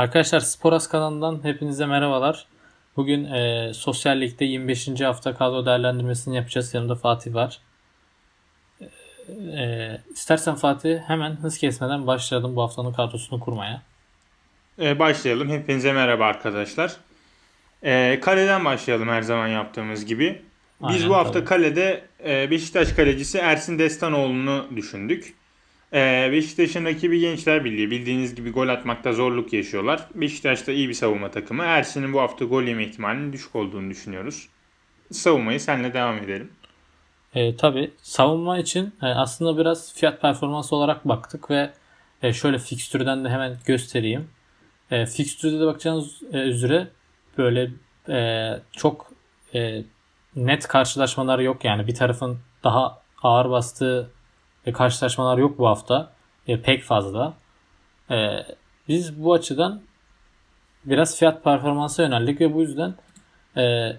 Arkadaşlar Sporas kanalından hepinize merhabalar. Bugün e, Sosyal Lig'de 25. hafta kadro değerlendirmesini yapacağız. Yanımda Fatih var. E, e, istersen Fatih hemen hız kesmeden başlayalım bu haftanın kadrosunu kurmaya. Ee, başlayalım. Hepinize merhaba arkadaşlar. Ee, kaleden başlayalım her zaman yaptığımız gibi. Biz Aynen, bu hafta tabii. kalede e, Beşiktaş kalecisi Ersin Destanoğlu'nu düşündük. Ee, Beşiktaş'ın rakibi Gençler Birliği. Bildiğiniz gibi gol atmakta zorluk yaşıyorlar. Beşiktaş da iyi bir savunma takımı. Ersin'in bu hafta gol yeme ihtimalinin düşük olduğunu düşünüyoruz. Savunmayı seninle devam edelim. E, tabii savunma için e, aslında biraz fiyat performans olarak baktık ve e, şöyle fikstürden de hemen göstereyim. E, fikstürde de bakacağınız e, üzere böyle e, çok e, net karşılaşmalar yok yani bir tarafın daha ağır bastığı e, karşılaşmalar yok bu hafta E, pek fazla. E, biz bu açıdan biraz fiyat performansa yöneldik ve bu yüzden e,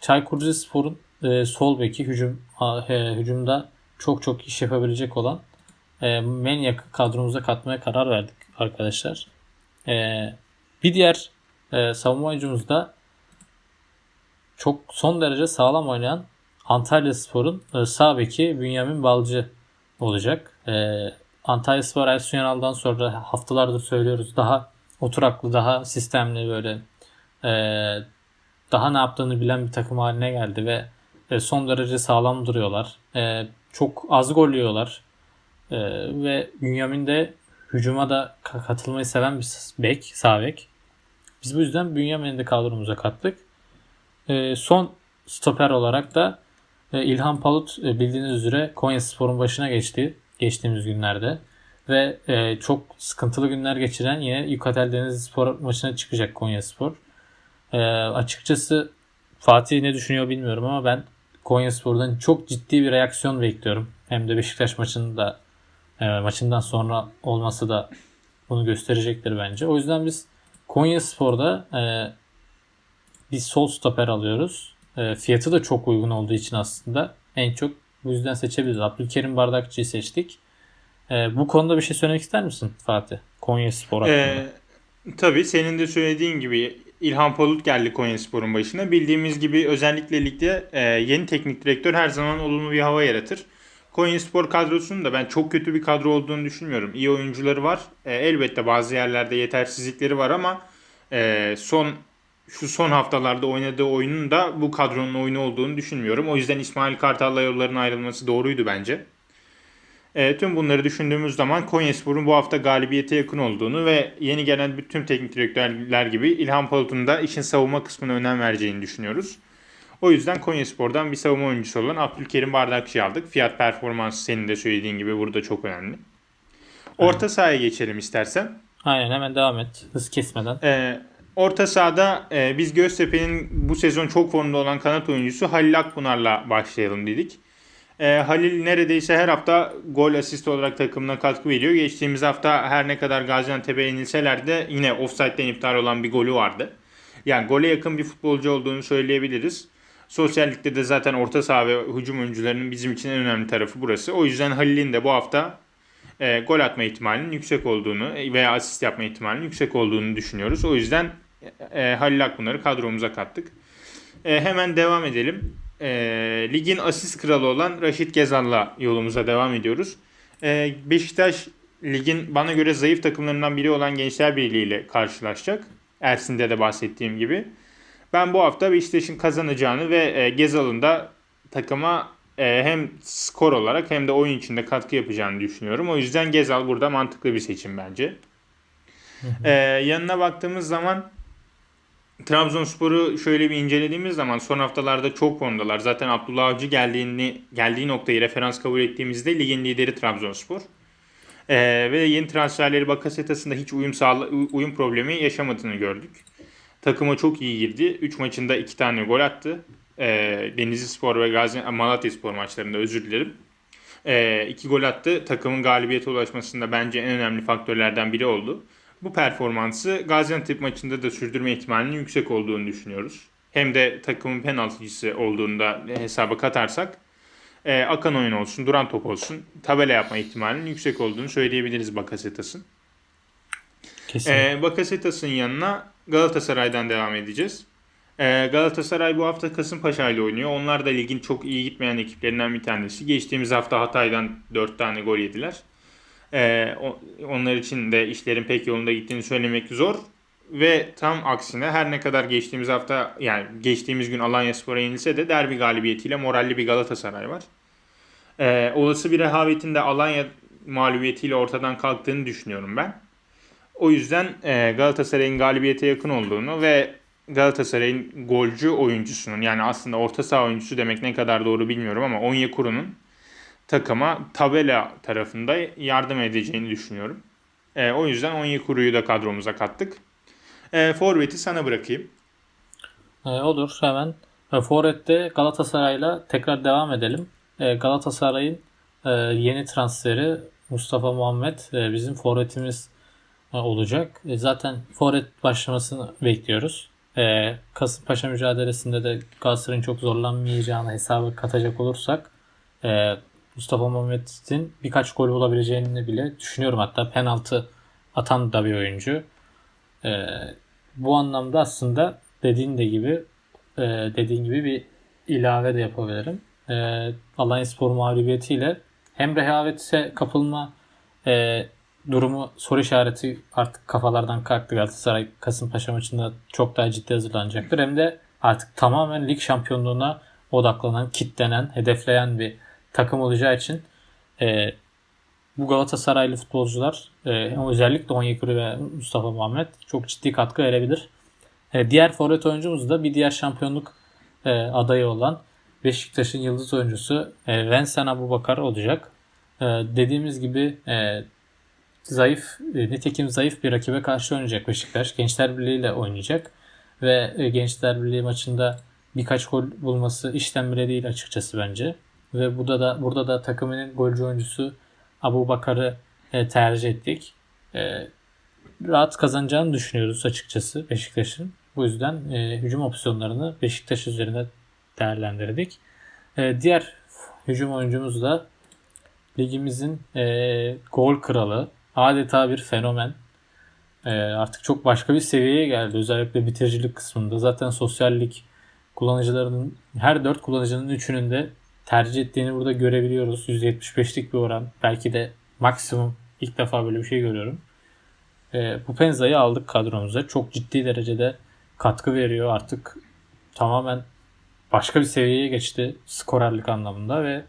Çaykur Rizespor'un e, sol beki hücum e, hücumda çok çok iş yapabilecek olan e, Maniac'ı kadromuza katmaya karar verdik arkadaşlar. E, bir diğer e, savunma oyuncumuz da çok son derece sağlam oynayan Antalya Spor'un e, sağ beki Bünyamin Balcı olacak. E, Antalya Spor Ersun Yanal'dan sonra haftalardır söylüyoruz daha oturaklı, daha sistemli böyle e, daha ne yaptığını bilen bir takım haline geldi ve e, son derece sağlam duruyorlar. E, çok az gol yiyorlar. E, ve Bünyamin de hücuma da ka- katılmayı seven bir bek, sağ bek. Biz bu yüzden Bünyamin'i de kadromuza kattık. E, son stoper olarak da İlhan Palut e, bildiğiniz üzere Konya Spor'un başına geçti geçtiğimiz günlerde. Ve e, çok sıkıntılı günler geçiren yine Yukatel Denizlispor maçına çıkacak Konya Spor. E, açıkçası Fatih ne düşünüyor bilmiyorum ama ben Konya Spor'dan çok ciddi bir reaksiyon bekliyorum. Hem de Beşiktaş maçında e, maçından sonra olması da bunu gösterecektir bence. O yüzden biz Konya Spor'da bir sol stoper alıyoruz. E, fiyatı da çok uygun olduğu için aslında en çok bu yüzden seçebiliriz. Abdülkerim Bardakçı'yı seçtik. E, bu konuda bir şey söylemek ister misin Fatih? Konya Spor hakkında. Ee, tabii senin de söylediğin gibi İlhan Palut geldi Konyaspor'un başına. Bildiğimiz gibi özellikle ligde e, yeni teknik direktör her zaman olumlu bir hava yaratır. Konyaspor kadrosunun da ben çok kötü bir kadro olduğunu düşünmüyorum. İyi oyuncuları var. E, elbette bazı yerlerde yetersizlikleri var ama e, son şu son haftalarda oynadığı oyunun da bu kadronun oyunu olduğunu düşünmüyorum. O yüzden İsmail Kartal'la yolların ayrılması doğruydu bence. E, tüm bunları düşündüğümüz zaman Konyaspor'un bu hafta galibiyete yakın olduğunu ve yeni gelen bütün teknik direktörler gibi İlhan Palut'un da işin savunma kısmına önem vereceğini düşünüyoruz. O yüzden Konyaspor'dan bir savunma oyuncusu olan Abdülkerim Bardakçı'yı aldık. Fiyat performansı senin de söylediğin gibi burada çok önemli. Orta sahaya geçelim istersen. Aynen hemen devam et. Hız kesmeden. Ee, orta sahada e, biz Göztepe'nin bu sezon çok formda olan kanat oyuncusu Halil Akpınar'la başlayalım dedik. Ee, Halil neredeyse her hafta gol asist olarak takımına katkı veriyor. Geçtiğimiz hafta her ne kadar Gaziantep'e yenilseler de yine offside'den iptal olan bir golü vardı. Yani gole yakın bir futbolcu olduğunu söyleyebiliriz. Sosyallikte de zaten orta saha ve hücum oyuncularının bizim için en önemli tarafı burası. O yüzden Halil'in de bu hafta e, gol atma ihtimalinin yüksek olduğunu e, veya asist yapma ihtimalinin yüksek olduğunu düşünüyoruz. O yüzden e, Halil Akpınar'ı kadromuza kattık. E, hemen devam edelim. E, ligin asist kralı olan Raşit Gezal'la yolumuza devam ediyoruz. E, Beşiktaş ligin bana göre zayıf takımlarından biri olan Gençler Birliği ile karşılaşacak. Ersin'de de bahsettiğim gibi. Ben bu hafta Beşiktaş'ın kazanacağını ve e, Gezal'ın da takıma e, hem skor olarak hem de oyun içinde katkı yapacağını düşünüyorum. O yüzden Gezal burada mantıklı bir seçim bence. E, yanına baktığımız zaman Trabzonspor'u şöyle bir incelediğimiz zaman son haftalarda çok formdalar. Zaten Abdullah Avcı geldiğini geldiği noktayı referans kabul ettiğimizde ligin lideri Trabzonspor. Ee, ve yeni transferleri Bakasetas'ın da hiç uyum sağla, uyum problemi yaşamadığını gördük. Takıma çok iyi girdi. 3 maçında 2 tane gol attı. Ee, Denizli Spor ve Gazi Malatya Spor maçlarında özür dilerim. 2 ee, gol attı. Takımın galibiyete ulaşmasında bence en önemli faktörlerden biri oldu. Bu performansı Gaziantep maçında da sürdürme ihtimalinin yüksek olduğunu düşünüyoruz. Hem de takımın penaltıcısı olduğunu da hesaba katarsak e, akan oyun olsun, duran top olsun tabela yapma ihtimalinin yüksek olduğunu söyleyebiliriz Bakasetas'ın. Kesin. Ee, Bakasetas'ın yanına Galatasaray'dan devam edeceğiz. Ee, Galatasaray bu hafta Kasımpaşa ile oynuyor. Onlar da ligin çok iyi gitmeyen ekiplerinden bir tanesi. Geçtiğimiz hafta Hatay'dan 4 tane gol yediler. Ee, onlar için de işlerin pek yolunda gittiğini söylemek zor. Ve tam aksine her ne kadar geçtiğimiz hafta yani geçtiğimiz gün Alanya Spor'a yenilse de derbi galibiyetiyle moralli bir Galatasaray var. Ee, olası bir rehavetin de Alanya mağlubiyetiyle ortadan kalktığını düşünüyorum ben. O yüzden e, Galatasaray'ın galibiyete yakın olduğunu ve Galatasaray'ın golcü oyuncusunun yani aslında orta saha oyuncusu demek ne kadar doğru bilmiyorum ama Onyekuru'nun takıma tabela tarafında yardım edeceğini düşünüyorum. E, o yüzden Onyekuru'yu da kadromuza kattık. E, Forvet'i sana bırakayım. Ee, olur hemen. E, Forvet'te Galatasaray'la tekrar devam edelim. E, Galatasaray'ın e, yeni transferi Mustafa Muhammed e, bizim forvetimiz e, olacak. E, zaten forvet başlamasını bekliyoruz. E, Kasımpaşa mücadelesinde de Galatasaray'ın çok zorlanmayacağını hesaba katacak olursak e, Mustafa Muhammed'in birkaç gol bulabileceğini bile düşünüyorum. Hatta penaltı atan da bir oyuncu. E, bu anlamda aslında dediğin de gibi e, dediğin gibi bir ilave de yapabilirim. E, Alanya Spor mağlubiyetiyle hem rehavete kapılma e, durumu soru işareti artık kafalardan kalktı. Galatasaray Kasımpaşa maçında çok daha ciddi hazırlanacaktır. Hem de artık tamamen lig şampiyonluğuna odaklanan, kitlenen, hedefleyen bir takım olacağı için e, bu Galatasaraylı futbolcular e, özellikle Onyekuru ve Mustafa Muhammed çok ciddi katkı verebilir. E, diğer forvet oyuncumuz da bir diğer şampiyonluk e, adayı olan Beşiktaş'ın yıldız oyuncusu e, Vincent Abubakar olacak. E, dediğimiz gibi e, zayıf, e, nitekim zayıf bir rakibe karşı oynayacak Beşiktaş. Gençler Birliği ile oynayacak ve e, Gençler Birliği maçında birkaç gol bulması işten bile değil açıkçası bence. Ve burada da burada da takımının golcü oyuncusu Abu Bakar'ı e, tercih ettik. Rahat kazanacağını düşünüyoruz açıkçası Beşiktaş'ın. Bu yüzden hücum opsiyonlarını Beşiktaş üzerine değerlendirdik. Diğer hücum oyuncumuz da ligimizin gol kralı. Adeta bir fenomen. E, artık çok başka bir seviyeye geldi. Özellikle bitiricilik kısmında. Zaten sosyal lig kullanıcılarının her dört kullanıcının üçünün de tercih ettiğini burada görebiliyoruz. %75'lik bir oran. Belki de maksimum ilk defa böyle bir şey görüyorum. E, bu Penza'yı aldık kadromuza. Çok ciddi derecede katkı veriyor. Artık tamamen başka bir seviyeye geçti skorerlik anlamında ve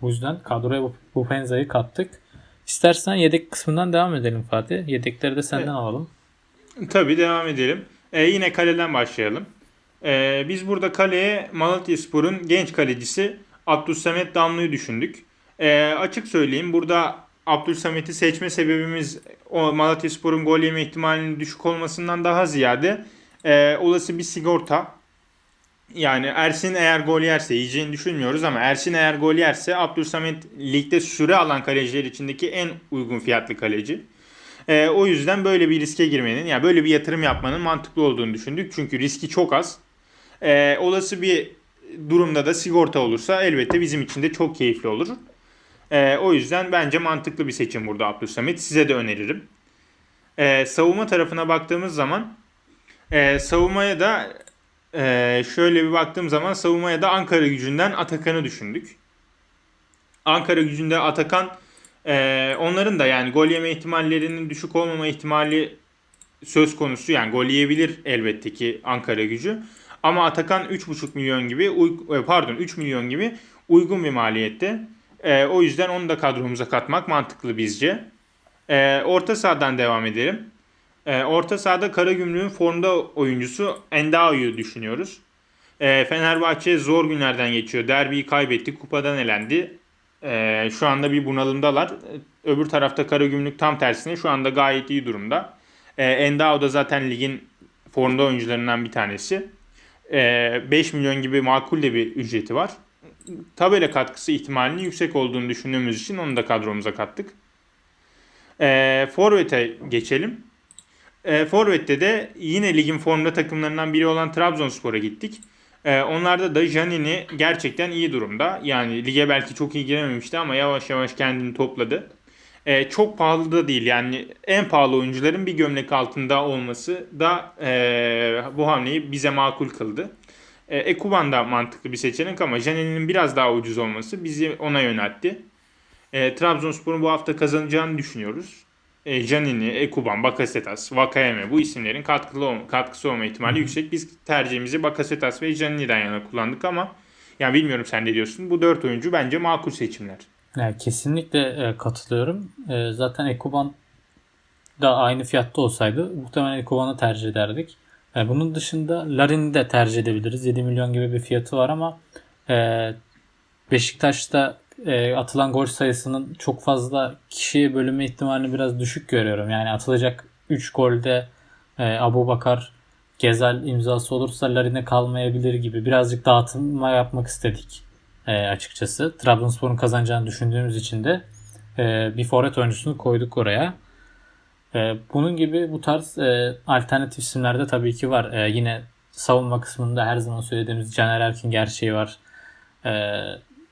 bu yüzden kadroya bu, bu Penza'yı kattık. İstersen yedek kısmından devam edelim Fatih. Yedekleri de senden Evet. alalım. Tabii devam edelim. Ee, yine kaleden başlayalım. Ee, biz burada kaleye Malatyaspor'un genç kalecisi Abdülsamet Damlı'yı düşündük. Ee, açık söyleyeyim burada Abdülsamet'i seçme sebebimiz o Malatyaspor'un gol yeme ihtimalinin düşük olmasından daha ziyade e, olası bir sigorta. Yani Ersin eğer gol yerse yiyeceğini düşünmüyoruz ama Ersin eğer gol yerse Abdülsamet ligde süre alan kaleciler içindeki en uygun fiyatlı kaleci. Ee, o yüzden böyle bir riske girmenin, yani böyle bir yatırım yapmanın mantıklı olduğunu düşündük. Çünkü riski çok az. Ee, olası bir durumda da sigorta olursa elbette bizim için de çok keyifli olur. Ee, o yüzden bence mantıklı bir seçim burada Abdülsamet. Size de öneririm. Ee, savunma tarafına baktığımız zaman e, savunmaya da e, şöyle bir baktığım zaman savunmaya da Ankara gücünden Atakan'ı düşündük. Ankara gücünde Atakan ee, onların da yani gol yeme ihtimallerinin düşük olmama ihtimali söz konusu. Yani gol yiyebilir elbette ki Ankara gücü. Ama Atakan 3,5 milyon gibi e, pardon 3 milyon gibi uygun bir maliyette. Ee, o yüzden onu da kadromuza katmak mantıklı bizce. Ee, orta sahadan devam edelim. Ee, orta sahada Karagümrük'ün formda oyuncusu Endao'yu düşünüyoruz. Ee, Fenerbahçe zor günlerden geçiyor. Derbiyi kaybetti, kupadan elendi. Ee, şu anda bir bunalımdalar. Öbür tarafta Karagümrük tam tersine şu anda gayet iyi durumda. Ee, Endao da zaten ligin formda oyuncularından bir tanesi. Ee, 5 milyon gibi makul de bir ücreti var. Tabela katkısı ihtimalinin yüksek olduğunu düşündüğümüz için onu da kadromuza kattık. Ee, Forvet'e geçelim. Ee, Forvet'te de yine ligin formda takımlarından biri olan Trabzonspor'a gittik. Ee, onlarda da Janini gerçekten iyi durumda. Yani lige belki çok iyi girememişti ama yavaş yavaş kendini topladı. e, çok pahalı da değil. Yani en pahalı oyuncuların bir gömlek altında olması da e, bu hamleyi bize makul kıldı. E, Ekuban da mantıklı bir seçenek ama Janel'in biraz daha ucuz olması bizi ona yöneltti. E, Trabzonspor'un bu hafta kazanacağını düşünüyoruz. E, Janini, Ekuban, Bakasetas, Vakayeme bu isimlerin katkılı katkısı olma ihtimali yüksek. Biz tercihimizi Bakasetas ve Janini'den yana kullandık ama yani bilmiyorum sen ne diyorsun. Bu dört oyuncu bence makul seçimler. Yani kesinlikle e, katılıyorum. E, zaten Ekuban da aynı fiyatta olsaydı muhtemelen Ekuban'ı tercih ederdik. E, bunun dışında Larin'i de tercih edebiliriz. 7 milyon gibi bir fiyatı var ama e, Beşiktaş'ta e, atılan gol sayısının çok fazla kişiye bölünme ihtimalini biraz düşük görüyorum. Yani atılacak 3 golde e, Abu Bakar Gezel imzası olursa Larin'e kalmayabilir gibi birazcık dağıtma yapmak istedik e, açıkçası. Trabzonspor'un kazanacağını düşündüğümüz için de e, bir forvet oyuncusunu koyduk oraya. E, bunun gibi bu tarz e, alternatif isimler de tabii ki var. E, yine savunma kısmında her zaman söylediğimiz Caner Erkin gerçeği var. E,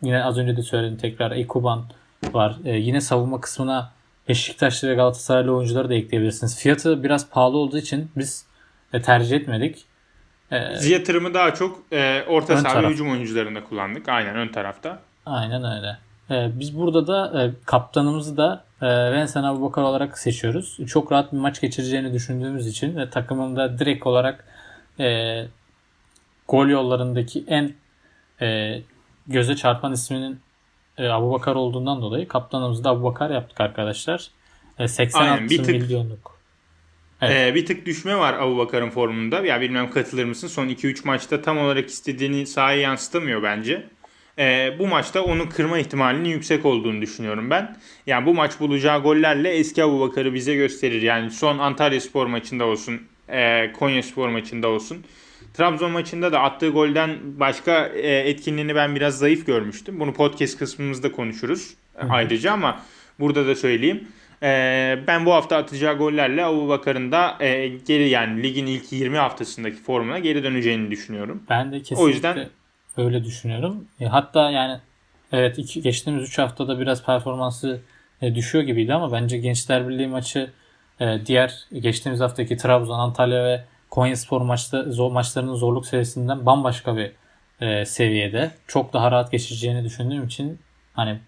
yine az önce de söyledim tekrar Ekuban var. E, yine savunma kısmına Beşiktaşlı ve Galatasaraylı oyuncuları da ekleyebilirsiniz. Fiyatı biraz pahalı olduğu için biz e, tercih etmedik. E, Yatırımı daha çok e, orta saha hücum oyuncularında kullandık. Aynen ön tarafta. Aynen öyle. Ee, biz burada da e, kaptanımızı da e, Vincent Abubakar olarak seçiyoruz. Çok rahat bir maç geçireceğini düşündüğümüz için ve takımın da direkt olarak e, gol yollarındaki en e, göze çarpan isminin e, Abubakar olduğundan dolayı kaptanımızı da Abubakar yaptık arkadaşlar. E, 86 Aynen, bir tık- milyonluk. Evet. E, bir tık düşme var Abubakar'ın formunda. Ya bilmem katılır mısın? Son 2-3 maçta tam olarak istediğini sahaya yansıtamıyor bence. E, bu maçta onu kırma ihtimalinin yüksek olduğunu düşünüyorum ben. Yani bu maç bulacağı gollerle eski Abubakar'ı bize gösterir. Yani son Antalya Spor maçında olsun, e, Konya Spor maçında olsun. Trabzon maçında da attığı golden başka e, etkinliğini ben biraz zayıf görmüştüm. Bunu podcast kısmımızda konuşuruz ayrıca ama burada da söyleyeyim. E, ben bu hafta atacağı gollerle Abubakar'ın da e, geri yani ligin ilk 20 haftasındaki formuna geri döneceğini düşünüyorum. Ben de kesinlikle O yüzden- öyle düşünüyorum. Hatta yani evet iki, geçtiğimiz 3 haftada biraz performansı düşüyor gibiydi ama bence Gençler Birliği maçı diğer geçtiğimiz haftaki Trabzon, Antalya ve Konyaspor maçta, zor, maçlarının zorluk seviyesinden bambaşka bir e, seviyede. Çok daha rahat geçeceğini düşündüğüm için hani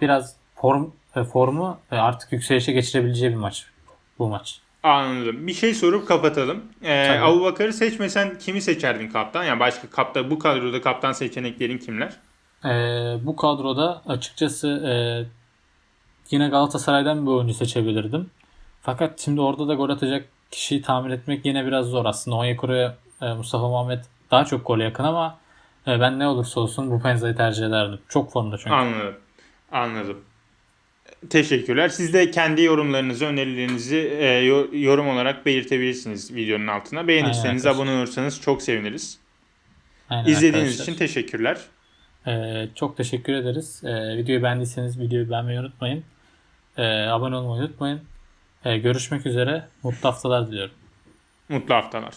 biraz form e, formu e, artık yükselişe geçirebileceği bir maç bu maç. Anladım. Bir şey sorup kapatalım. E, Tabii. Abubakar'ı seçmesen kimi seçerdin kaptan? Yani başka kapta bu kadroda kaptan seçeneklerin kimler? Ee, bu kadroda açıkçası e, yine Galatasaray'dan bir oyuncu seçebilirdim. Fakat şimdi orada da gol atacak kişiyi tahmin etmek yine biraz zor aslında. Onyekuru'ya e, Mustafa Muhammed daha çok gole yakın ama e, ben ne olursa olsun bu Penza'yı tercih ederdim. Çok formda çünkü. Anladım. Anladım. Teşekkürler. Siz de kendi yorumlarınızı, önerilerinizi e, yo- yorum olarak belirtebilirsiniz videonun altına. Beğenirseniz, abone olursanız çok seviniriz. Aynen İzlediğiniz arkadaşlar. için teşekkürler. Ee, çok teşekkür ederiz. Ee, videoyu beğendiyseniz videoyu beğenmeyi unutmayın. Ee, abone olmayı unutmayın. Ee, görüşmek üzere. Mutlu haftalar diliyorum. Mutlu haftalar.